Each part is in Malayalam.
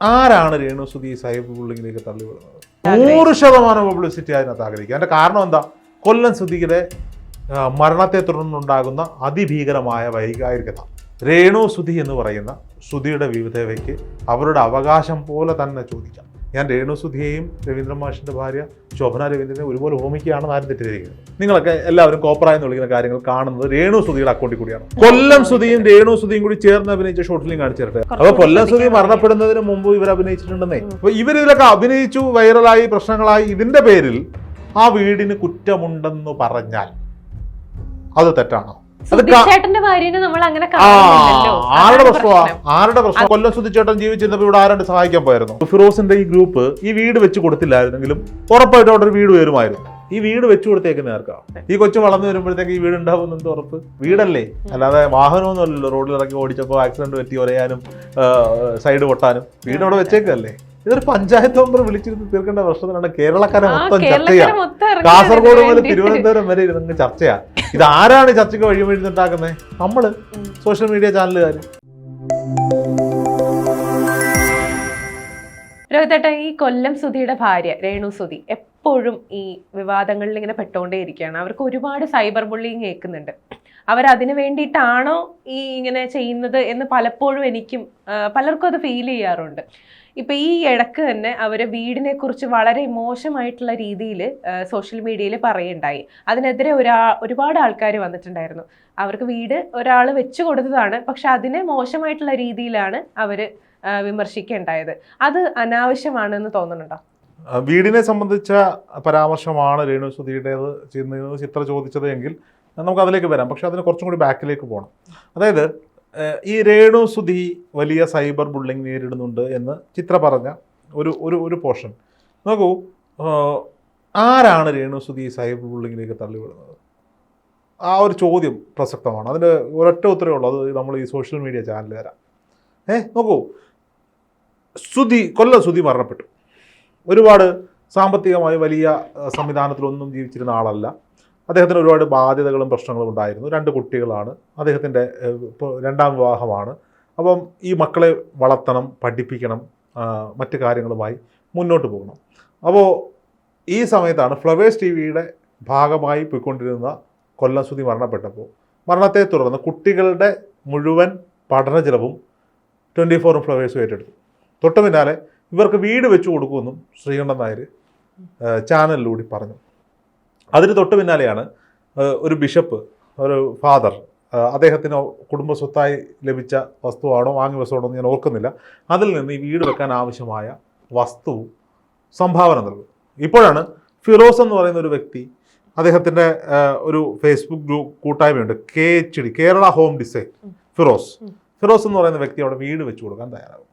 ആരാണ് രേണുസുതി സൈബർ ബുള്ളിങ്ങിലേക്ക് തള്ളിവിടുന്നത് നൂറ് ശതമാനം പബ്ലിസിറ്റി അതിനകത്ത് ആഗ്രഹിക്കുക അതിന്റെ കാരണം എന്താ? കൊല്ലം സുധിയുടെ മരണത്തെ തുടർന്നുണ്ടാകുന്ന അതിഭീകരമായ വൈകാരികത. രേണു സുധി എന്ന് പറയുന്ന സുധിയുടെ വിവിധതയ്ക്ക് അവരുടെ അവകാശം പോലെ തന്നെ ചോദിക്കാം. ഞാൻ രേണുസുധിയെയും രവീന്ദ്രൻ മാഷിന്റെ ഭാര്യ ശോഭന രവീന്ദ്രനെ ഒരുപോലെ ഹോമിക്കുകയാണെന്ന് ആരും തെറ്റിദ്ധരിക്കുന്നത് നിങ്ങളൊക്കെ എല്ലാവരും എന്ന് വിളിക്കുന്ന കാര്യങ്ങൾ കാണുന്നത് രേണു സുധിയുടെ അക്കൗണ്ടിൽ കൂടിയാണ്. കൊല്ലം സുധിയും രേണു സുധിയും കൂടി ചേർന്ന് അഭിനയിച്ച ഷോട്ടിലും കാണിച്ചിട്ട് അപ്പൊ കൊല്ലം സുധി മരണപ്പെടുന്നതിന് മുമ്പ് ഇവർ അഭിനയിച്ചിട്ടുണ്ടെന്നേ. അപ്പൊ ഇവരിതിലൊക്കെ അഭിനയിച്ചു വൈറലായി പ്രശ്നങ്ങളായി. ഇതിന്റെ പേരിൽ ആ വീടിന് കുറ്റമുണ്ടെന്ന് പറഞ്ഞാൽ അത് തെറ്റാണോ? ആരുടെ. ആരുടെ പ്രശ്നം. കൊല്ലം സുധിച്ചേട്ടൻ ജീവിച്ചിരുന്നപ്പോൾ ഇവിടെ ആരാണ്ട് സഹായിക്കാൻ പോയിരുന്നു ഫിറോസിന്റെ ഈ ഗ്രൂപ്പ് ഈ വീട് വെച്ച് കൊടുത്തില്ലായിരുന്നെങ്കിലും ഉറപ്പായിട്ടും അവിടെ ഒരു വീട് വരുമായിരുന്നു. ഈ വീട് വെച്ചു കൊടുത്തേക്കുന്ന ആർക്കാ? ഈ കൊച്ചു വളർന്നു വരുമ്പോഴത്തേക്ക് ഈ വീട് ഉണ്ടാവുന്നത് ഉറപ്പ്? വീടല്ലേ? അല്ലാതെ വാഹനമൊന്നും അല്ലല്ലോ. റോഡിൽ ഇറക്കി ഓടിച്ചപ്പോൾ ആക്സിഡന്റ് പറ്റി ഒരയാനും സൈഡ് പൊട്ടാനും. വീട് അവിടെ വെച്ചേക്കല്ലേ? ഇതൊരു പഞ്ചായത്ത് മെമ്പർ വിളിച്ചിരുന്ന് തീർക്കേണ്ട പ്രശ്നത്തിനാണ് കേരളക്കാരെ മൊത്തം ചർച്ചയാ കാസർഗോഡ് മുതൽ തിരുവനന്തപുരം വരെ ഇരുന്ന് ചർച്ചയാ. ഇത് ആരാണ് ചർച്ചയ്ക്ക് വഴിമരുന്നുണ്ടാക്കുന്നത് നമ്മൾ. സോഷ്യൽ മീഡിയ ചാനലുകാർ രോഹിതേട്ട ഈ കൊല്ലം സുധിയുടെ ഭാര്യ രേണു സുധി എപ്പോഴും ഈ വിവാദങ്ങളിൽ ഇങ്ങനെ പെട്ടുകൊണ്ടേ ഇരിക്കുകയാണ് അവർക്ക് ഒരുപാട് സൈബർ ബുള്ളിങ് കേൾക്കുന്നുണ്ട്. അവരതിനു വേണ്ടിയിട്ടാണോ ഈ ഇങ്ങനെ ചെയ്യുന്നത് എന്ന് പലപ്പോഴും എനിക്കും പലർക്കും അത് ഫീൽ ചെയ്യാറുണ്ട്. ഇപ്പൊ ഈ ഇടയ്ക്ക് തന്നെ അവരെ വീടിനെ കുറിച്ച് വളരെ മോശമായിട്ടുള്ള രീതിയിൽ സോഷ്യൽ മീഡിയയിൽ പറയുണ്ടായി. അതിനെതിരെ ഒരാ ഒരുപാട് ആൾക്കാർ വന്നിട്ടുണ്ടായിരുന്നു. അവർക്ക് വീട് ഒരാൾ വെച്ചു കൊടുത്തതാണ്. പക്ഷെ അതിനെ മോശമായിട്ടുള്ള രീതിയിലാണ് അവർ ആ, വിമർശിക്കുകയുണ്ടായത് അത് അനാവശ്യമാണെന്ന് തോന്നുന്നുണ്ടോ? വീടിനെ സംബന്ധിച്ച പരാമർശമാണ് രേണു സുധിയുടേത് ചെയ്യുന്നത്. ചിത്ര ചോദിച്ചത് എങ്കിൽ നമുക്ക് അതിലേക്ക് വരാം. പക്ഷെ അതിന് കുറച്ചും കൂടി ബാക്കിലേക്ക് പോകണം അതായത് ഈ രേണു സുധി വലിയ സൈബർ ബുള്ളിങ് നേരിടുന്നുണ്ട് എന്ന് ചിത്ര പറഞ്ഞ ഒരു ഒരു ഒരു പോർഷൻ. നോക്കൂ ആരാണ് രേണു സുധി സൈബർ ബുള്ളിങ്ങിലേക്ക് തള്ളിവിടുന്നത്? ആ ഒരു ചോദ്യം പ്രസക്തമാണ്. അതിന് ഒരൊറ്റ ഉത്തരവേ ഉള്ളൂ. അത് നമ്മൾ ഈ സോഷ്യൽ മീഡിയ ചാനൽ വരാം. നോക്കൂ സുധി കൊല്ലം സുധി മരണപ്പെട്ടു. ഒരുപാട് സാമ്പത്തികമായി വലിയ സംവിധാനത്തിലൊന്നും ജീവിച്ചിരുന്ന ആളല്ല. അദ്ദേഹത്തിന് ഒരുപാട് ബാധ്യതകളും പ്രശ്നങ്ങളും ഉണ്ടായിരുന്നു. രണ്ട് കുട്ടികളാണ്. അദ്ദേഹത്തിന്റെ രണ്ടാം വിവാഹമാണ്. അപ്പം ഈ മക്കളെ വളർത്തണം പഠിപ്പിക്കണം മറ്റു കാര്യങ്ങളുമായി മുന്നോട്ട് പോകണം. അപ്പോൾ ഈ സമയത്താണ് ഫ്ലവേഴ്സ് ടി വിയുടെ ഭാഗമായി പോയിക്കൊണ്ടിരുന്ന കൊല്ലം സുധി മരണപ്പെട്ടപ്പോൾ മരണത്തെ തുടർന്ന് കുട്ടികളുടെ മുഴുവൻ പഠന ചിലവും ട്വന്റി ഫോറും ഫ്ലവേഴ്സും ഏറ്റെടുത്തു. തൊട്ടു പിന്നാലെ ഇവർക്ക് വീട് വെച്ചു കൊടുക്കുമെന്നും ശ്രീകണ്ഠൻ നായർ ചാനലിലൂടെ പറഞ്ഞു. അതിന് തൊട്ട് പിന്നാലെയാണ് ഒരു ബിഷപ്പ് ഒരു ഫാദർ അദ്ദേഹത്തിന് കുടുംബ സ്വത്തായി ലഭിച്ച വസ്തുവാണോ വാങ്ങി വസ്തുവാണോ എന്ന് ഞാൻ ഓർക്കുന്നില്ല. അതിൽ നിന്ന് ഈ വീട് വെക്കാൻ ആവശ്യമായ വസ്തു സംഭാവന നൽകും. ഇപ്പോഴാണ് ഫിറോസ് എന്ന് പറയുന്ന ഒരു വ്യക്തി അദ്ദേഹത്തിന്റെ ഒരു Facebook group കൂട്ടായ്മയുണ്ട് K H D Kerala home design Firoz. Firoz എന്ന് പറയുന്ന വ്യക്തി അവിടെ വീട് വെച്ച് കൊടുക്കാൻ തയ്യാറാകും.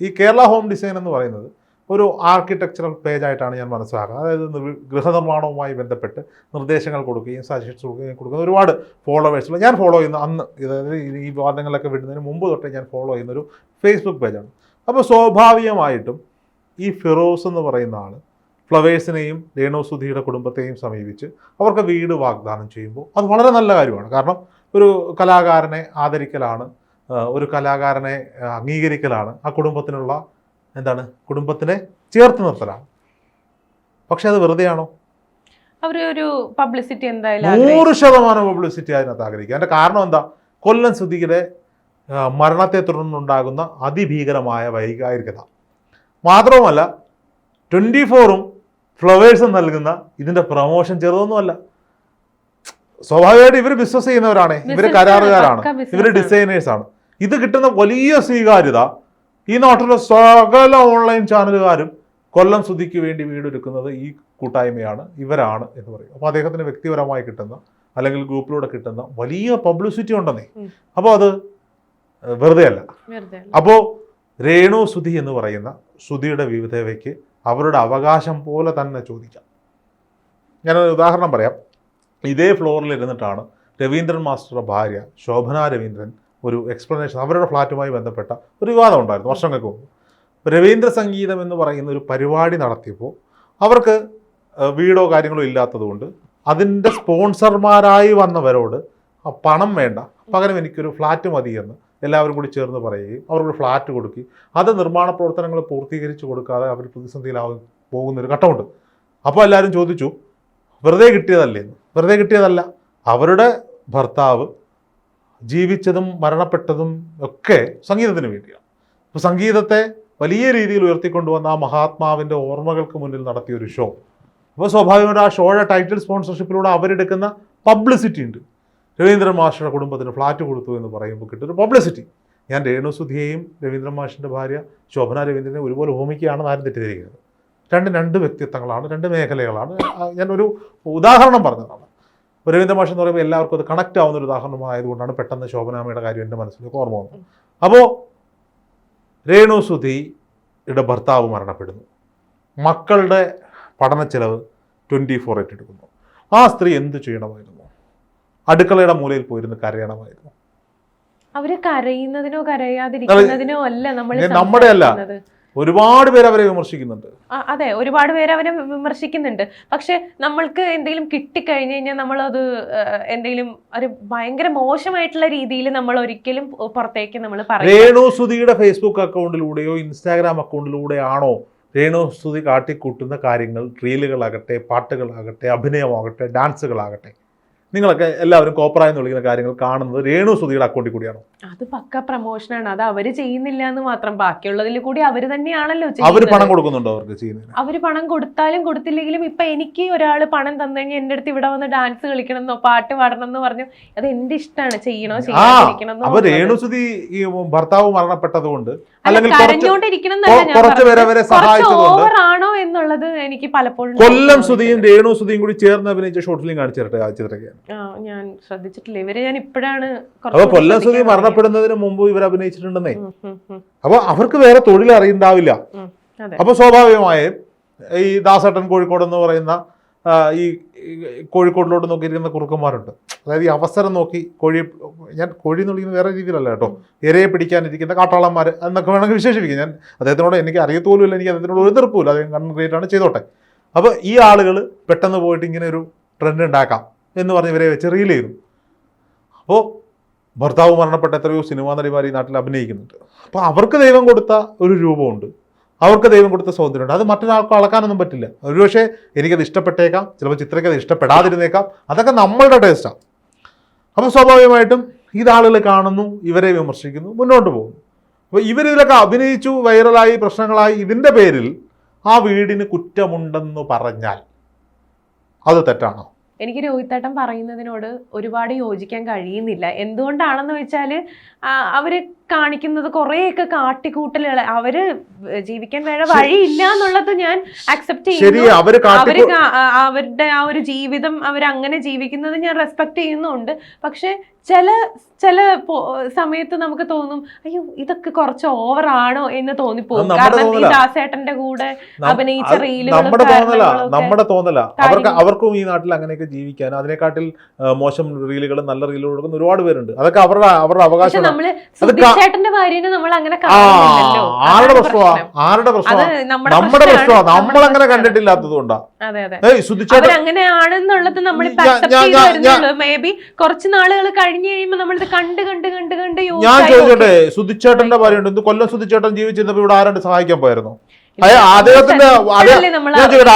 ഈ കേരള ഹോം ഡിസൈൻ എന്ന് പറയുന്നത് ഒരു ആർക്കിടെക്ചറൽ പേജായിട്ടാണ് ഞാൻ മനസ്സിലാക്കുന്നത്. അതായത് നിർ- ഗൃഹനിർമ്മാണവുമായി ബന്ധപ്പെട്ട് നിർദ്ദേശങ്ങൾ കൊടുക്കുകയും സജഷൻസ് കൊടുക്കുകയും കൊടുക്കുന്ന ഒരുപാട് ഫോളോവേഴ്സുള്ള ഞാൻ ഫോളോ ചെയ്യുന്ന അന്ന് അതായത് ഈ വാദങ്ങളൊക്കെ വിടുന്നതിന് മുമ്പ് തൊട്ടേ ഞാൻ ഫോളോ ചെയ്യുന്ന ഒരു ഫേസ്ബുക്ക് പേജാണ് അപ്പോൾ സ്വാഭാവികമായിട്ടും ഈ ഫിറോസ് എന്ന് പറയുന്ന ആൾ ഫ്ലവേഴ്സിനെയും രേണുസുധിയുടെ കുടുംബത്തെയും സമീപിച്ച് അവർക്ക് വീട് വാഗ്ദാനം ചെയ്യുമ്പോൾ അത് വളരെ നല്ല കാര്യമാണ്. കാരണം ഒരു കലാകാരനെ ആദരിക്കലാണ് ഒരു കലാകാരനെ അംഗീകരിക്കലാണ്. ആ കുടുംബത്തിനുള്ള എന്താണ്? കുടുംബത്തിനെ ചേർത്ത് നിർത്തലാണ്. പക്ഷെ അത് വെറുതെയാണോ? ഒരു പബ്ലിസിറ്റി എന്തായാലും. നൂറ് ശതമാനം പബ്ലിസിറ്റി അതിനകത്ത് ആഗ്രഹിക്കുക അതിന്റെ കാരണം എന്താ? കൊല്ലം സുധിയുടെ മരണത്തെ തുടർന്നുണ്ടാകുന്ന അതിഭീകരമായ വൈകാരികത. മാത്രവുമല്ല ട്വന്റി ഫോറും ഫ്ലവേഴ്സും നൽകുന്ന ഇതിന്റെ പ്രൊമോഷൻ ചെറുതൊന്നുമല്ല. സ്വാഭാവികമായിട്ട് ഇവർ ബിസിനസ് ചെയ്യുന്നവരാണ്. ഇവർ കരാറുകാരാണ്. ഇവർ ഡിസൈനേഴ്സാണ്. ഇത് കിട്ടുന്ന വലിയ സ്വീകാര്യത ഈ നാട്ടിലെ സകല ഓൺലൈൻ ചാനലുകാരും കൊല്ലം സുധിക്ക് വേണ്ടി വീടൊരുക്കുന്നത് ഈ കൂട്ടായ്മയാണ് ഇവരാണ് എന്ന് പറയും. അപ്പോൾ അദ്ദേഹത്തിന് വ്യക്തിപരമായി കിട്ടുന്ന അല്ലെങ്കിൽ ഗ്രൂപ്പിലൂടെ കിട്ടുന്ന വലിയ പബ്ലിസിറ്റി ഉണ്ടെന്നേ. അപ്പോൾ അത് വെറുതെ അല്ല. അപ്പോൾ രേണു സുധി എന്ന് പറയുന്ന സുധിയുടെ വിവിധതയ്ക്ക് അവരുടെ അവകാശം പോലെ തന്നെ ചോദിക്കാം. ഞാനൊരു ഉദാഹരണം പറയാം. ഇതേ ഫ്ലോറിൽ ഇരുന്നിട്ടാണ് രവീന്ദ്രൻ മാസ്റ്ററുടെ ഭാര്യ ശോഭന രവീന്ദ്രൻ ഒരു എക്സ്പ്ലനേഷൻ അവരുടെ ഫ്ലാറ്റുമായി ബന്ധപ്പെട്ട ഒരു വിവാദം ഉണ്ടായിരുന്നു വർഷങ്ങൾക്ക് മുമ്പ്. രവീന്ദ്ര സംഗീതം എന്ന് പറയുന്ന ഒരു പരിപാടി നടത്തിയപ്പോൾ അവർക്ക് വീടോ കാര്യങ്ങളോ ഇല്ലാത്തതുകൊണ്ട് അതിന്റെ സ്പോൺസർമാരായി വന്നവരോട് പണം വേണ്ട പകരം എനിക്കൊരു ഫ്ലാറ്റ് മതി എന്ന് എല്ലാവരും കൂടി ചേർന്ന് പറയുകയും അവർക്ക് ഫ്ലാറ്റ് കൊടുക്കുകയും അത് നിർമ്മാണ പ്രവർത്തനങ്ങൾ പൂർത്തീകരിച്ച് കൊടുക്കാതെ അവർ പ്രതിസന്ധിയിലാവും പോകുന്നൊരു ഘട്ടമുണ്ട്. അപ്പോൾ എല്ലാവരും ചോദിച്ചു വെറുതെ കിട്ടിയതല്ലേ. വെറുതെ കിട്ടിയതല്ല. അവരുടെ ഭർത്താവ് ജീവിച്ചതും മരണപ്പെട്ടതും ഒക്കെ സംഗീതത്തിന് വേണ്ടിയാണ്. അപ്പോൾ സംഗീതത്തെ വലിയ രീതിയിൽ ഉയർത്തിക്കൊണ്ടുവന്ന ആ മഹാത്മാവിന്റെ ഓർമ്മകൾക്ക് മുന്നിൽ നടത്തിയ ഒരു ഷോ അപ്പോൾ സ്വാഭാവികമായിട്ട് ആ ഷോയുടെ ടൈറ്റിൽ സ്പോൺസർഷിപ്പിലൂടെ അവരെടുക്കുന്ന പബ്ലിസിറ്റി ഉണ്ട്. രവീന്ദ്രൻ മാഷിയുടെ കുടുംബത്തിന് ഫ്ലാറ്റ് കൊടുത്തു എന്ന് പറയുമ്പോൾ കിട്ടുന്ന പബ്ലിസിറ്റി ഞാൻ രേണുസുധിയെയും രവീന്ദ്രൻ മാഷിന്റെ ഭാര്യ ശോഭന രവീന്ദ്രനെ ഒരുപോലെ ഭൂമിക്കുകയാണെന്ന് ആരും തെറ്റിദ്ധരിക്കുന്നത് രണ്ട് രണ്ട് വ്യക്തിത്വങ്ങളാണ് രണ്ട് മേഖലകളാണ്. ഞാനൊരു ഉദാഹരണം പറഞ്ഞതാണ്. ഇപ്പോൾ രവീന്ദ്ര മാഷ് എന്ന് പറയുമ്പോൾ എല്ലാവർക്കും അത് കണക്റ്റ് ആവുന്ന ഒരു ഉദാഹരണമായതുകൊണ്ടാണ് പെട്ടെന്ന് ശോഭനാമയുടെ കാര്യം എന്റെ മനസ്സിലേക്ക് ഓർമ്മ വന്നത്. അപ്പോൾ രേണു സുധിയുടെ ഭർത്താവ് മരണപ്പെടുന്നു. മക്കളുടെ പഠന ചെലവ് ട്വന്റി ഫോർ എടുക്കുന്നു. ആ സ്ത്രീ എന്ത് ചെയ്യണമായിരുന്നു? അടുക്കളയുടെ മൂലയിൽ പോയിരുന്ന് കരയണമായിരുന്നു. അവർ കരയുന്നതിനോ കരയാതിരിക്കുന്നതിനോ അല്ല നമ്മൾ നമ്മുടെ അല്ല. ഒരുപാട് പേര് അവരെ വിമർശിക്കുന്നുണ്ട്. അതെ ഒരുപാട് പേര് അവരെ വിമർശിക്കുന്നുണ്ട്. പക്ഷെ നമ്മൾക്ക് എന്തെങ്കിലും കിട്ടിക്കഴിഞ്ഞു കഴിഞ്ഞാൽ നമ്മളത് എന്തെങ്കിലും ഒരു ഭയങ്കര മോശമായിട്ടുള്ള രീതിയിൽ നമ്മൾ ഒരിക്കലും പുറത്തേക്ക് നമ്മൾ പറയും രേണു സുധിയുടെ ഫേസ്ബുക്ക് അക്കൗണ്ടിലൂടെയോ ഇൻസ്റ്റാഗ്രാം അക്കൗണ്ടിലൂടെയാണോ രേണു സുധി കാട്ടിക്കൂട്ടുന്ന കാര്യങ്ങൾ റീലുകളാകട്ടെ പാട്ടുകളാകട്ടെ അഭിനയമാകട്ടെ ഡാൻസുകളാകട്ടെ നിങ്ങളൊക്കെ എല്ലാവരും എന്ന് വിളിക്കുന്ന കാര്യങ്ങൾ കാണുന്നത് രേണു സുധിയുടെ അക്കൗണ്ടിൽ കൂടിയാണോ. അത് പക്ക പ്രൊമോഷനാണ് അത് അവർ ചെയ്യുന്നില്ല എന്ന് മാത്രം. ബാക്കിയുള്ളതിൽ കൂടി അവർ തന്നെയാണല്ലോ അവർ പണം കൊടുക്കുന്നുണ്ടോ അവർക്ക് ചെയ്യുന്നത് അവർ പണം കൊടുത്താലും കൊടുത്തില്ലെങ്കിലും ഇപ്പൊ എനിക്ക് ഒരാൾ പണം തന്നു കഴിഞ്ഞാൽ എന്റെ അടുത്ത് ഇവിടെ വന്ന് ഡാൻസ് കളിക്കണമെന്നോ പാട്ട് പാടണം എന്ന് പറഞ്ഞു അത് എന്റെ ഇഷ്ടമാണ് ചെയ്യണോ? ചെയ്യാതിരിക്കണം രേണു സുധി ഈ ഭർത്താവ് മരണപ്പെട്ടത് കൊണ്ട് അല്ല അല്ലെങ്കിൽ എന്നുള്ളത് എനിക്ക് പലപ്പോഴും കൊല്ലം സുധിയും രേണു സുധിയും കൂടി ചേർന്ന് അഭിനയിച്ച ഷോർട്ട് ഫിലിം കാണിച്ചു തരട്ടെ ആ ചിത്രയ്ക്ക് ഞാൻ ശ്രദ്ധിച്ചിട്ടില്ല. ഇവരെ ഞാൻ ഇപ്പോഴാണ് അപ്പൊ കൊല്ലം സുധി മരണപ്പെടുന്നതിന് മുമ്പ് ഇവർ അഭിനയിച്ചിട്ടുണ്ടെന്നേ. അപ്പൊ അവർക്ക് വേറെ തൊഴിൽ അറിയുണ്ടാവില്ല അപ്പൊ സ്വാഭാവികമായും ഈ ദാസേട്ടൻ കോഴിക്കോട് എന്ന് പറയുന്ന ഈ കോഴിക്കോടിലോട്ട് നോക്കിയിരിക്കുന്ന കുറുക്കന്മാരുണ്ട്. അതായത് ഈ അവസരം നോക്കി കോഴി ഞാൻ കോഴി എന്ന് വിളിക്കുന്നത് വേറെ രീതിയിലല്ല കേട്ടോ. ഇരയെ പിടിക്കാനിരിക്കുന്ന കാട്ടാളന്മാർ എന്നൊക്കെ വേണമെങ്കിൽ വിശേഷിപ്പിക്കും. ഞാൻ അദ്ദേഹത്തിനോട് എനിക്ക് അറിയത്തോലുമില്ല എനിക്ക് അദ്ദേഹത്തിനോട് ഒരു തീർപ്പുമില്ല അദ്ദേഹം കൺക്രീറ്റ് ആണ് ചെയ്തോട്ടെ. അപ്പോൾ ഈ ആളുകൾ പെട്ടെന്ന് പോയിട്ട് ഇങ്ങനെ ഒരു ട്രെൻഡ് ഉണ്ടാക്കാം. എന്ന് പറഞ്ഞ് ഇവരെ വെച്ച് റീൽ ചെയ്തു. അപ്പോൾ ഭർത്താവ് മരണപ്പെട്ട എത്രയോ സിനിമാ നടിമാർ ഈ നാട്ടിൽ അഭിനയിക്കുന്നുണ്ട്. അപ്പോൾ അവർക്ക് ദൈവം കൊടുത്ത ഒരു രൂപമുണ്ട്. അവർക്ക് ദൈവം കൊടുത്ത സ്വാതന്ത്ര്യമുണ്ട്. അത് മറ്റൊരാൾക്ക് അളക്കാനൊന്നും പറ്റില്ല. ഒരുപക്ഷെ എനിക്കത് ഇഷ്ടപ്പെട്ടേക്കാം. ചിലപ്പോൾ ചിത്രയ്ക്ക് അത് ഇഷ്ടപ്പെടാതിരുന്നേക്കാം. അതൊക്കെ നമ്മളുടെ ടേസ്റ്റാണ് അപ്പോൾ സ്വാഭാവികമായിട്ടും ഇതാളുകൾ കാണുന്നു ഇവരെ വിമർശിക്കുന്നു മുന്നോട്ട് പോകുന്നു. അപ്പോൾ ഇവരിതിലൊക്കെ അഭിനയിച്ചു വൈറലായി പ്രശ്നങ്ങളായി. ഇതിന്റെ പേരിൽ ആ വീടിന് കുറ്റമുണ്ടെന്ന് പറഞ്ഞാൽ അത് തെറ്റാണോ? എനിക്ക് രോഹിത്തേട്ടൻ പറയുന്നതിനോട് ഒരുപാട് യോജിക്കാൻ കഴിയുന്നില്ല. എന്തുകൊണ്ടാണെന്ന് വെച്ചാൽ ആ, അവർ കാണിക്കുന്നത് കുറേയൊക്കെ കാട്ടിക്കൂട്ടലുകൾ അവർ ജീവിക്കാൻ വേറെ വഴിയില്ല എന്നുള്ളത് ഞാൻ അക്സെപ്റ്റ് ചെയ്യുന്നു. അവർ അവരുടെ ആ ഒരു ജീവിതം അവർ അങ്ങനെ ജീവിക്കുന്നത് ഞാൻ റെസ്പെക്ട് ചെയ്യുന്നുണ്ട്. പക്ഷെ ചില ചില സമയത്ത് നമുക്ക് തോന്നും അയ്യോ ഇതൊക്കെ കുറച്ച് ഓവർ ആണോ? എന്ന് തോന്നിപ്പോകും കാരണം ഈ. ദാസേട്ടന്റെ കൂടെ അഭിനയിച്ച റീലുകളും നമ്മുടെ തോന്നല. അവർക്ക് അവർക്കും ഈ നാട്ടിൽ അങ്ങനെയൊക്കെ ജീവിക്കാൻ അതിനെക്കാട്ടിൽ മോശം റീലുകളും നല്ല റീലുകളും ഒരുപാട് പേരുണ്ട്. അതൊക്കെ അവരുടെ അവരുടെ പക്ഷെ സുധിച്ചേട്ടന്റെ ഭാര്യനെ നമ്മൾ അങ്ങനെ ആരുടെ പ്രശ്നമാ? ആരുടെ പ്രശ്നമാ? നമ്മുടെ. പ്രശ്നമാ. നമ്മൾ അങ്ങനെ കണ്ടിട്ടില്ലാത്തത് കൊണ്ടാ. അവരങ്ങനെയാണെന്നുള്ളത് നമ്മൾ മേ ബി കുറച്ച് നാളുകൾ കഴിഞ്ഞു കഴിയുമ്പോൾ നമ്മളിത് കണ്ട് കണ്ട് കണ്ട് കണ്ട് ഞാൻ ചോദിച്ചോട്ടെ. സുധിച്ചേട്ടന്റെ ഭാര്യയുണ്ട്. ഇത് കൊല്ലം സുധിച്ചേട്ടൻ ജീവിച്ചിരുന്നപ്പോ ഇവിടെ ആരാണ്ട് സഹായിക്കാൻ പോയിരുന്നു അദ്ദേഹത്തിന്റെ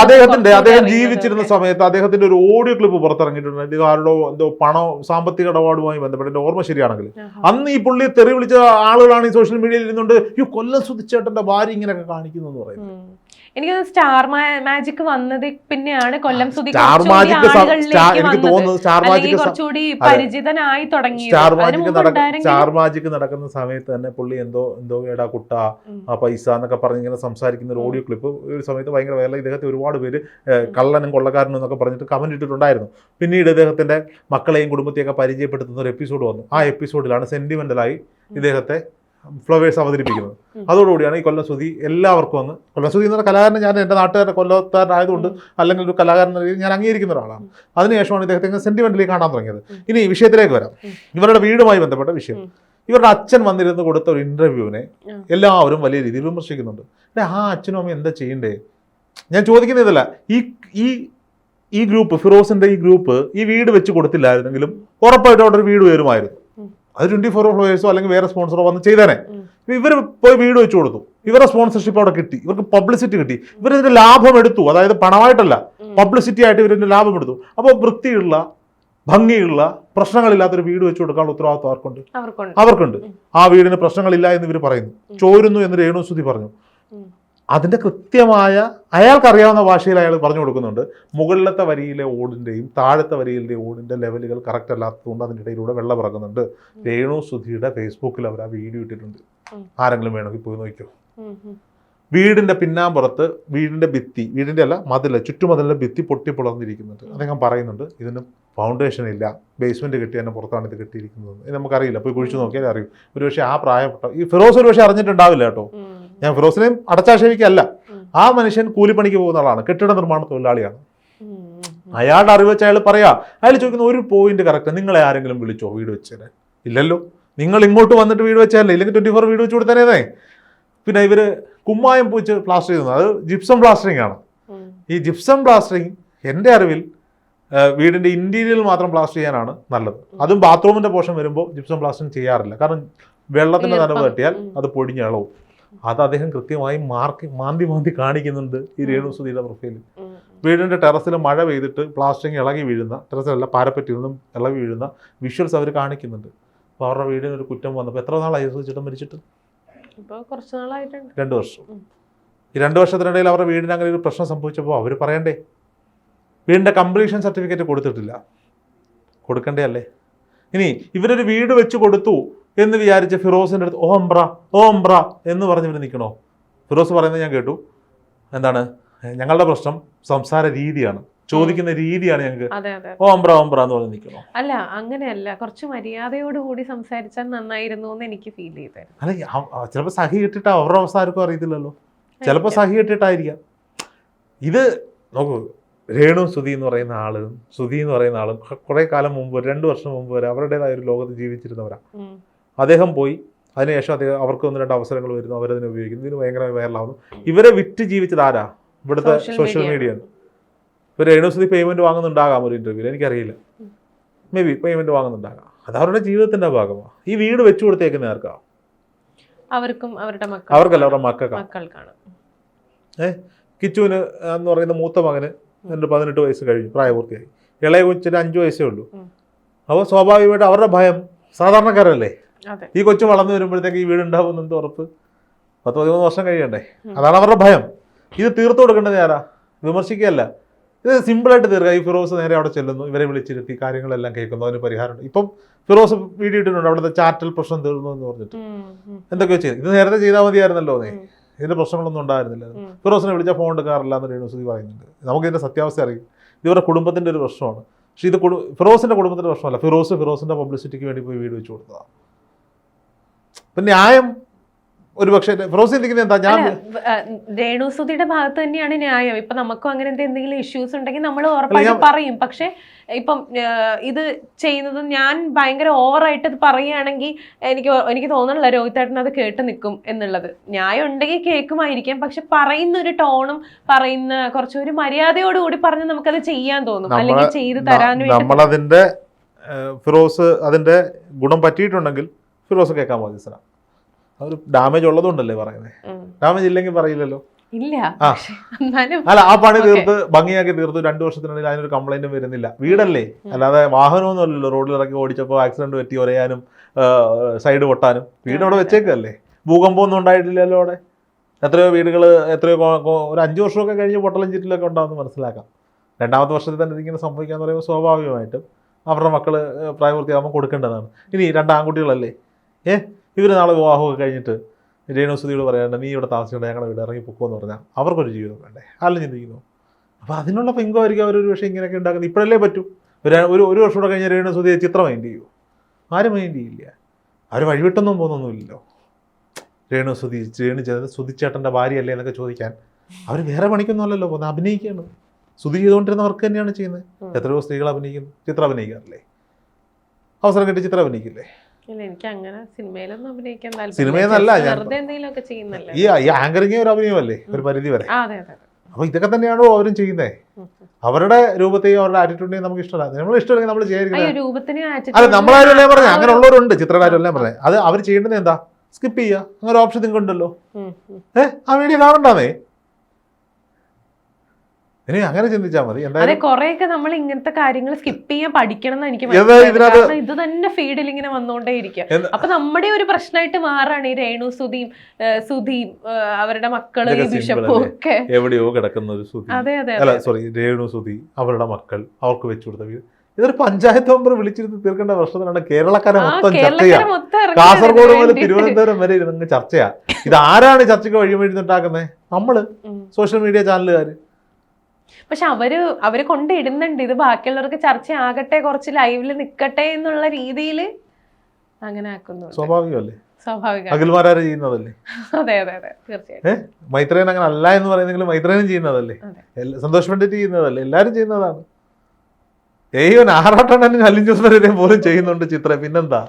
അദ്ദേഹത്തിന്റെ അദ്ദേഹം ജീവിച്ചിരുന്ന സമയത്ത് അദ്ദേഹത്തിന്റെ ഒരു ഓഡിയോ ക്ലിപ്പ് പുറത്തിറങ്ങിയിട്ടുണ്ട്. ആരുടെ എന്തോ പണം സാമ്പത്തിക ഇടപാടുമായി ബന്ധപ്പെട്ട്. എന്റെ ഓർമ്മ ശരിയാണെങ്കിൽ. അന്ന് ഈ പുള്ളി തെറി വിളിച്ച ആളുകളാണ് ഈ സോഷ്യൽ മീഡിയയിൽ ഇരുന്നുകൊണ്ട് ഈ കൊല്ലം സുധിച്ചേട്ടന്റെ ഭാര്യ ഇങ്ങനെയൊക്കെ കാണിക്കുന്നു എന്ന് പറയുന്നത് എനിക്ക് സ്റ്റാർ മാജിക് വന്നത് പിന്നെയാണ്. കൊല്ലം സ്റ്റാർ മാജിക് എനിക്ക് തോന്നുന്നത് സ്റ്റാർ മാജിക് കുറച്ചുകൂടി പരിചിതനായി തുടങ്ങി സ്റ്റാർ മാജിക് സ്റ്റാർ മാജിക് നടക്കുന്ന സമയത്ത് തന്നെ പുള്ളി എന്തോ എന്തോ എടാ കുട്ട ആ പൈസ എന്നൊക്കെ പറഞ്ഞ് ഇങ്ങനെ സംസാരിക്കുന്ന ഒരു ഓഡിയോ ക്ലിപ്പ് ഒരു സമയത്ത് ഭയങ്കര വേറെ ഇദ്ദേഹത്തെ ഒരുപാട് പേര് കള്ളനും കൊള്ളക്കാരനും എന്നൊക്കെ പറഞ്ഞിട്ട് കമന്റ് ഇട്ടിട്ടുണ്ടായിരുന്നു. പിന്നീട് ഇദ്ദേഹത്തിന്റെ മക്കളെയും കുടുംബത്തെയൊക്കെ പരിചയപ്പെടുത്തുന്ന ഒരു എപ്പിസോഡ് വന്നു. ആ എപ്പിസോഡിലാണ് സെന്റിമെന്റലായി ഇദ്ദേഹത്തെ ഫ്ലവേഴ്സ് അവതരിപ്പിക്കുന്നത്. അതോടുകൂടിയാണ് ഈ കൊല്ലം സുധി എല്ലാവർക്കും അങ്ങ് കൊല്ലം എന്ന് എന്ന കലാകാരൻ ഞാൻ എന്റെ നാട്ടുകാരുടെ കൊല്ലത്താരനായതുകൊണ്ട് അല്ലെങ്കിൽ ഒരു കലാകാരൻ എന്ന രീതിയിൽ ഞാൻ അംഗീകരിക്കുന്ന ഒരാളാണ്. അതിനുശേഷമാണ് ഇദ്ദേഹത്തെ സെന്റിമെന്റലി കാണാൻ തുടങ്ങിയത്. ഇനി ഈ വിഷയത്തിലേക്ക് വരാം. ഇവരുടെ വീടുമായി ബന്ധപ്പെട്ട വിഷയം. ഇവരുടെ അച്ഛൻ വന്നിരുന്ന് കൊടുത്ത ഒരു ഇന്റർവ്യൂവിനെ എല്ലാവരും വലിയ രീതിയിൽ വിമർശിക്കുന്നുണ്ട്. അല്ലെ ആ അച്ഛനും അമ്മയും എന്താ ചെയ്യണ്ടേ? ഞാൻ ചോദിക്കുന്നതല്ല ഈ ഈ ഈ ഗ്രൂപ്പ് ഫിറോസിന്റെ ഈ ഗ്രൂപ്പ് ഈ വീട് വെച്ച് കൊടുത്തില്ലായിരുന്നെങ്കിലും ഉറപ്പായിട്ടും അവിടെ ഒരു വീട് വരുമായിരുന്നു. അത് ട്വന്റി ഫോർ ഫ്ലോയേഴ്സോ അല്ലെങ്കിൽ വേറെ സ്പോൺസറോ വന്ന് ചെയ്തേനെ. ഇവർ പോയി വീട് വെച്ച് കൊടുത്തു. ഇവരുടെ സ്പോൺസർഷിപ്പ് അവിടെ കിട്ടി. ഇവർക്ക് പബ്ലിസിറ്റി കിട്ടി. ഇവരിതിന്റെ ലാഭം എടുത്തു. അതായത് പണമായിട്ടല്ല. പബ്ലിസിറ്റി ആയിട്ട് ഇവരിന്റെ ലാഭം എടുത്തു. അപ്പോൾ വൃത്തിയുള്ള ഭംഗിയുള്ള പ്രശ്നങ്ങളില്ലാത്തൊരു വീട് വെച്ച് കൊടുക്കാനുള്ള ഉത്തരവാദിത്വം ആർക്കുണ്ട്? അവർക്കുണ്ട്. അവർക്കുണ്ട്. ആ വീടിന് പ്രശ്നങ്ങളില്ല എന്ന് ഇവർ പറയുന്നു. ചോരുന്നു എന്ന് രേണുസുതി പറഞ്ഞു. അതിന്റെ കൃത്യമായ അയാൾക്കറിയാവുന്ന ഭാഷയിൽ അയാൾ പറഞ്ഞു കൊടുക്കുന്നുണ്ട്. മുകളിലത്തെ വരിയിലെ ഓടിന്റെയും താഴത്തെ വരിയിലെ ഓടിന്റെ ലെവലുകൾ കറക്റ്റ് അല്ലാത്തതുകൊണ്ട് അതിന്റെ ഇടയിലൂടെ വെള്ളം ഇറങ്ങുന്നുണ്ട്. രേണു സുധിയുടെ ഫേസ്ബുക്കിൽ അവർ ആ വീഡിയോ ഇട്ടിട്ടുണ്ട്. ആരെങ്കിലും വേണമെങ്കിൽ പോയി നോക്കിയോ വീടിന്റെ പിന്നാമ്പുറത്ത് വീടിന്റെ ഭിത്തി വീടിന്റെ അല്ല മതിൽ ചുറ്റുമതിലിന്റെ ഭിത്തി പൊട്ടി പുളർന്നിരിക്കുന്നുണ്ട് അദ്ദേഹം പറയുന്നുണ്ട് ഇതിന് ഫൗണ്ടേഷൻ ഇല്ല ബേസ്മെന്റ് കെട്ടി തന്നെ പുറത്താണ് ഇത് കെട്ടിയിരിക്കുന്നത്. ഇത് നമുക്കറിയില്ല പോയി കുഴിച്ചു നോക്കിയാലേ അറിയും. ഒരുപക്ഷെ ആ പ്രായപ്പെട്ട ഈ ഫിറോസ് ഒരുപക്ഷെ അറിഞ്ഞിട്ടുണ്ടാവില്ല കേട്ടോ. ഞാൻ ഫിറോസിനെയും അടച്ചാക്ഷേപിക്കല്ല. ആ മനുഷ്യൻ കൂലിപ്പണിക്ക് പോകുന്ന ആളാണ് കെട്ടിട നിർമ്മാണ തൊഴിലാളിയാണ്. അയാളുടെ അറിവ് വെച്ച് അയാൾ പറയാ അയാൾ ചോദിക്കുന്ന ഒരു പോയിന്റ് കറക്റ്റ് നിങ്ങളെ ആരെങ്കിലും വിളിച്ചോ വീട് വെച്ചേരാൻ ഇല്ലല്ലോ. നിങ്ങൾ ഇങ്ങോട്ട് വന്നിട്ട് വീട് വെച്ചാലേ ഇല്ലെങ്കിൽ ട്വന്റി ഫോർ വീട് വെച്ച് കൊടുത്തേനേ പിന്നെ ഇവർ കുമ്മായം പൂച്ച് പ്ലാസ്റ്റർ ചെയ്യുന്നത്. അത് ജിപ്സം പ്ലാസ്റ്ററിംഗ് ആണ്. ഈ ജിപ്സം പ്ലാസ്റ്ററിംഗ് എന്റെ അറിവിൽ വീടിന്റെ വീടിന്റെ ഇന്റീരിയൽ മാത്രം പ്ലാസ്റ്റർ ചെയ്യാനാണ് നല്ലത്. അതും ബാത്റൂമിന്റെ പോർഷൻ വരുമ്പോൾ ജിപ്സം പ്ലാസ്റ്ററിംഗ് ചെയ്യാറില്ല. കാരണം വെള്ളത്തിന്റെ നനവ്. തട്ടിയാൽ. അത് പൊടിഞ്ഞളവും അത് അദ്ദേഹം കൃത്യമായി മാർക്ക് മാന്തി മാന്തി കാണിക്കുന്നുണ്ട് ഈ രേണുസുതിയുടെ പ്രൊഫൈലിൽ. വീടിന്റെ വീടിന്റെ ടെറസിൽ മഴ പെയ്തിട്ട് പ്ലാസ്റ്ററിങ് ഇളകി വീഴുന്ന ടെറസിലല്ല പാരപ്പറ്റിൽ നിന്നും ഇളകി വീഴുന്ന വിഷ്വൽസ് അവർ കാണിക്കുന്നുണ്ട്. അപ്പോൾ അവരുടെ വീടിനൊരു ഒരു കുറ്റം വന്നപ്പോൾ എത്ര നാളായി? ചേട്ടൻ മരിച്ചിട്ട്? രണ്ട് വർഷം. ഈ രണ്ട് വർഷത്തിനിടയിൽ അവരുടെ വീടിന് അങ്ങനെ ഒരു പ്രശ്നം സംഭവിച്ചപ്പോൾ അവർ പറയണ്ടേ? വീടിന്റെ കംപ്ലീഷൻ സർട്ടിഫിക്കറ്റ് കൊടുത്തിട്ടില്ല. കൊടുക്കണ്ടേ അല്ലേ? ഇനി ഇവരൊരു വീട് വെച്ച് കൊടുത്തു എന്ന് വിചാരിച്ച ഫിറോസിന്റെ അടുത്ത് ഓംബ്ര ഓംബ്ര എന്ന് പറഞ്ഞ് ഇവർ നിൽക്കണോ? ഫിറോസ് പറയുന്നത് ഞാൻ കേട്ടു. എന്താണ്? ഞങ്ങളുടെ പ്രശ്നം സംസാര രീതിയാണ്. ചോദിക്കുന്ന രീതിയാണ് ഞങ്ങൾക്ക് ഓംബ്ര ഓംബ്ര എന്ന് പറഞ്ഞ് നിൽക്കണോ അല്ല അങ്ങനെയല്ല. കുറച്ച് മര്യാദയോട് കൂടി സംസാരിച്ചാൽ നന്നായിരുന്നു എന്ന് എനിക്ക് ഫീൽ ചെയ്തത് അല്ല ചിലപ്പോൾ സഹി കിട്ടിട്ട് അവരുടെ അവസ്ഥ ആർക്കും അറിയത്തില്ലല്ലോ ചിലപ്പോൾ സഹി കിട്ടിട്ടായിരിക്കാം ഇത് നോക്കൂ രേണു സുധി എന്ന് പറയുന്ന ആളും സുധി എന്ന് പറയുന്ന ആളും കുറെ കാലം മുമ്പ് രണ്ട് വർഷം മുമ്പ് വരെ അവരുടേതായ ഒരു ലോകത്ത് ജീവിച്ചിരുന്നവരാ. അദ്ദേഹം പോയി അതിനുശേഷം അദ്ദേഹം അവർക്ക് ഒന്ന് രണ്ട് അവസരങ്ങൾ വരുന്നു അവരതിനെ ഉപയോഗിക്കുന്നു ഇതിന് ഭയങ്കര വൈറലാവുന്നു ഇവരെ വിറ്റ് ജീവിച്ചത് ആരാ? ഇവിടുത്തെ സോഷ്യൽ. മീഡിയ ഇവർ യൂണിവേഴ്സിറ്റി പേയ്മെന്റ് വാങ്ങുന്നുണ്ടാകാം ഒരു ഇന്റർവ്യൂവിൽ എനിക്കറിയില്ല. മേ ബി പേയ്മെന്റ് വാങ്ങുന്നുണ്ടാകാം. അത് അവരുടെ ജീവിതത്തിന്റെ ഭാഗമാണ് ഈ വീട് വെച്ചു കൊടുത്തേക്കുന്ന ആർക്കാണ് അവർക്കും അവരുടെ മക്കൾ അവർക്കല്ല അവരുടെ മക്കൾക്കാണ്. ഏ? കിച്ചുവിന് എന്ന് പറയുന്ന മൂത്ത മകന് എന്റെ പതിനെട്ട് വയസ്സ് കഴിഞ്ഞു പ്രായപൂർത്തിയായി. ഇളയ കൊച്ചിന് അഞ്ചു വയസ്സേ ഉള്ളൂ. അപ്പോൾ സ്വാഭാവികമായിട്ട് അവരുടെ ഭയം സാധാരണക്കാരല്ലേ? ഈ കൊച്ചു വളർന്നു വരുമ്പോഴത്തേക്ക് ഈ വീട് ഉണ്ടാവും എന്ത് ഉറപ്പ്? പത്ത് പതിമൂന്ന് വർഷം കഴിയണ്ടേ? അതാണ് അവരുടെ ഭയം. ഇത് തീർത്തു കൊടുക്കേണ്ടത് ആരാ? വിമർശിക്കുകയല്ല. ഇത് സിമ്പിളായിട്ട് തീർക്കുക ഈ ഫിറോസ് നേരെ അവിടെ ചെല്ലുന്നു. ഇവരെ വിളിച്ചിരുത്തി കാര്യങ്ങളെല്ലാം കേൾക്കുന്നു. അതിന് പരിഹാരമുണ്ട്. ഇപ്പം ഫിറോസ് വീഡിയോ ഇട്ടിട്ടുണ്ട് അവിടുത്തെ ചാറ്റൽ പ്രശ്നം തീർന്നു എന്ന് പറഞ്ഞിട്ട്. എന്തൊക്കെയോ ചെയ്തു. ഇത് നേരത്തെ ചെയ്താൽ മതിയായിരുന്നല്ലോ നീ. ഇതിന്റെ പ്രശ്നങ്ങളൊന്നും ഉണ്ടായിരുന്നില്ല. ഫിറോസിനെ വിളിച്ചാൽ ഫോൺ എടുക്കാറില്ല എന്ന് രേണുസുതി പറയുന്നുണ്ട്. നമുക്ക് ഇതിന്റെ സത്യാവസ്ഥ അറിയും. ഇത് ഇവരുടെ കുടുംബത്തിന്റെ ഒരു പ്രശ്നമാണ്. പക്ഷേ ഇത് കുടു ഫിറോസിന്റെ കുടുംബത്തിന്റെ പ്രശ്നമല്ല. ഫിറോസ് ഫിറോസിന്റെ പബ്ലിസിറ്റിക്ക് വേണ്ടി പോയി വീട് വെച്ച് കൊടുത്തതാണ് ഇപ്പം ന്യായം ഒരു പക്ഷേ എന്താ? ഞാൻ രേണുസുതിയുടെ ഭാഗത്ത് തന്നെയാണ് ന്യായം. ഇപ്പൊ നമുക്കും അങ്ങനെ എന്തെങ്കിലും ഇഷ്യൂസ് ഉണ്ടെങ്കിൽ നമ്മൾ ഉറപ്പായിട്ട് പറയും. പക്ഷെ ഇപ്പം ഇത് ചെയ്യുന്നത് ഞാൻ ഭയങ്കര ഓവറായിട്ട് ഇത് പറയുകയാണെങ്കിൽ എനിക്ക് എനിക്ക് തോന്നുന്നില്ല രോഹിത്തേട്ടൻ അത് കേട്ട് നിൽക്കും എന്നുള്ളത്. ന്യായം ഉണ്ടെങ്കിൽ കേൾക്കുമായിരിക്കാം. പക്ഷെ പറയുന്ന ഒരു ടോണും പറയുന്ന കുറച്ചൊരു മര്യാദയോടുകൂടി പറഞ്ഞ് നമുക്കത് ചെയ്യാൻ തോന്നും. അല്ലെങ്കിൽ ചെയ്ത് തരാൻ നമ്മളതിന്റെ ഫിറോസ് അതിന്റെ ഗുണം പറ്റിയിട്ടുണ്ടെങ്കിൽ ഫിറോസ് കേൾക്കാൻ മതി അതൊരു ഡാമേജ് ഉള്ളതുകൊണ്ടല്ലേ പറയുന്നത് ഡാമേജ് ഇല്ലെങ്കിൽ പറയില്ലല്ലോ. ഇല്ല. അല്ല ആ പണി. തീർത്ത് ഭംഗിയാക്കി തീർത്തു രണ്ടു വർഷത്തിനുള്ളിൽ അതിനൊരു കംപ്ലൈന്റും വരുന്നില്ല. വീടല്ലേ? അല്ലാതെ വാഹനമൊന്നും അല്ലല്ലോ. റോഡിൽ ഇറക്കി ഓടിച്ചപ്പോൾ ആക്സിഡന്റ് പറ്റി ഒരയാനും സൈഡ് പൊട്ടാനും. വീട് അവിടെ വെച്ചേക്കല്ലേ? ഭൂകമ്പം ഒന്നും ഉണ്ടായിട്ടില്ലല്ലോ അവിടെ. എത്രയോ വീടുകൾ എത്രയോ ഒരു അഞ്ച് വർഷമൊക്കെ കഴിഞ്ഞ് പൊട്ടലും ചുറ്റിലൊക്കെ ഉണ്ടാവുമെന്ന് മനസ്സിലാക്കാം. രണ്ടാമത്തെ വർഷത്തിൽ തന്നെ ഇതിങ്ങനെ സംഭവിക്കാന്ന് പറയുമ്പോൾ സ്വാഭാവികമായിട്ടും അവരുടെ മക്കൾ ഏഹ്, പ്രായപൂർത്തിയാകുമ്പോൾ കൊടുക്കേണ്ടതാണ്. ഇനി രണ്ട് ആൺകുട്ടികളല്ലേ? ഏ? ഇവർ നാളെ വിവാഹമൊക്കെ കഴിഞ്ഞിട്ട് രേണുസുതിയോട് പറയാണ്ട് നീ ഇവിടെ താമസിക്കേണ്ട ഞങ്ങളുടെ വീട് ഇറങ്ങി പൊക്കുമെന്ന് പറഞ്ഞാൽ അവർക്കൊരു ജീവിതം വേണ്ടേ? ആരും ചിന്തിക്കുന്നു? അപ്പോൾ അതിനുള്ള പെങ്കുമായിരിക്കും അവരൊരു പക്ഷേ ഇങ്ങനെയൊക്കെ ഉണ്ടാക്കുന്നത്. ഇപ്പോഴല്ലേ പറ്റൂ. ഒരു ഒരു ഒരു വർഷം കൂടെ കഴിഞ്ഞ രേണുസുതിയെ ചിത്രം മൈൻഡ് ചെയ്യൂ ആരും മൈൻഡ് ചെയ്യില്ല. അവർ വഴിവിട്ടൊന്നും പോകുന്നൊന്നുമില്ലല്ലോ. രേണു സുധി രേണു ചെയ്തത് സുധിച്ചേട്ടന്റെ ഭാര്യയല്ലേ എന്നൊക്കെ ചോദിക്കാൻ അവർ വേറെ പണിക്കൊന്നുമല്ലല്ലോ പോകുന്നത്. അഭിനയിക്കുകയാണ് സുധി ചെയ്തുകൊണ്ടിരുന്നവർക്ക് തന്നെയാണ് ചെയ്യുന്നത്. എത്രയോ സ്ത്രീകൾ അഭിനയിക്കുന്നു ചിത്രം അഭിനയിക്കാറില്ലേ? അവസരം കിട്ടി ചിത്രം അഭിനയിക്കില്ലേ? എനിക്ക് അങ്ങനെ സിനിമയിലൊന്നും അഭിനയിക്കാൻ. സിനിമയെന്നല്ല ഈ ഈ ആങ്കറിങ് ഒരു അഭിനയമല്ലേ ഒരു പരിധി വരെ. അപ്പോൾ ഇതൊക്കെ തന്നെയാണോ അവരും ചെയ്യുന്നത്. അവരുടെ രൂപത്തെയും അവരുടെ ആറ്റിറ്റ്യൂഡിനെയും നമുക്ക് ഇഷ്ടമല്ല. നമ്മൾ ഇഷ്ടമല്ലെങ്കിൽ നമ്മൾ ചെയ്യാതിരിക്കുന്നത് അല്ല നമ്മളാരും ഞാൻ പറഞ്ഞത് അങ്ങനെയുള്ളവരുണ്ട് ചിത്രകാരെല്ലാം പറഞ്ഞത് അത് അവർ ചെയ്യേണ്ടത് എന്താ? സ്കിപ്പ് ചെയ്യുക. അങ്ങനെ ഓപ്ഷൻ നിങ്ങൾക്ക് ഉണ്ടല്ലോ ഉം, ഉം. ഏഹ് ആ വീഡിയോ കാണണ്ടാന്നേ ഇനി അങ്ങനെ ചിന്തിച്ചാൽ മതി. എന്തായാലും കൊറേയൊക്കെ നമ്മൾ ഇങ്ങനത്തെ കാര്യങ്ങൾ സ്കിപ്പ് ചെയ്യാൻ പഠിക്കണം എന്ന് എനിക്ക് ഇത് തന്നെ ഫീഡിൽ ഇങ്ങനെ വന്നോണ്ടേ ഇരിക്കുക അപ്പൊ നമ്മുടെ ഒരു പ്രശ്നമായിട്ട് മാറാണ് ഈ രേണു സുധീം സുധീം അവരുടെ മക്കൾ ബിഷപ്പും ഒക്കെ. എവിടെയോ കിടക്കുന്ന ഒരു സുധി. അതെ അതെ അല്ല സോറി രേണു സുധി അവരുടെ മക്കൾ അവർക്ക് വെച്ചു കൊടുത്ത വീട്. ഇതൊരു പഞ്ചായത്ത് മെമ്പർ വിളിച്ചിരുന്ന് തീർക്കേണ്ട പ്രശ്നത്തിനാണ് കേരളക്കാരെ മൊത്തം ചർച്ചയാ കാസർഗോഡ് മുതൽ തിരുവനന്തപുരം വരെ ഇരുന്ന് ചർച്ചയാ ഇത് ആരാണ് ചർച്ചയ്ക്ക് വഴിമരുന്നുണ്ടാക്കുന്നത് നമ്മൾ സോഷ്യൽ മീഡിയ ചാനലുകാർ പക്ഷെ അവർ അവർ കൊണ്ടിടുന്നുണ്ട്. ഇത് ബാക്കിയുള്ളവർക്ക് ചർച്ച ആകട്ടെ കുറച്ച് ലൈവിൽ നിക്കട്ടെ എന്നുള്ള രീതിയിൽ അങ്ങനെ ആക്കുന്നു സ്വാഭാവികമല്ലേ? സ്വാഭാവിക അഖിൽമാരാര് ചെയ്യുന്നതല്ലേ? അതെ അതെ അതെ. തീർച്ചയായിട്ടും. ഏഹ് മൈത്രേൻ അങ്ങനെ അല്ല എന്ന് പറയുന്നെങ്കിൽ മൈത്രേനും ചെയ്യുന്നതല്ലേ സന്തോഷ് പണ്ഡിറ്റ് ചെയ്യുന്നതല്ലേ? എല്ലാവരും ചെയ്യുന്നതാണ്. ഏയ്യോൻ ആറാട്ടണ്ണനും അലിൻ ജോസ് പെരേരയും പോലും ചെയ്യുന്നുണ്ട് ചിത്രം. പിന്നെന്താ?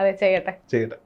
അതെ ചെയ്യട്ടെ. ചെയ്യട്ടെ.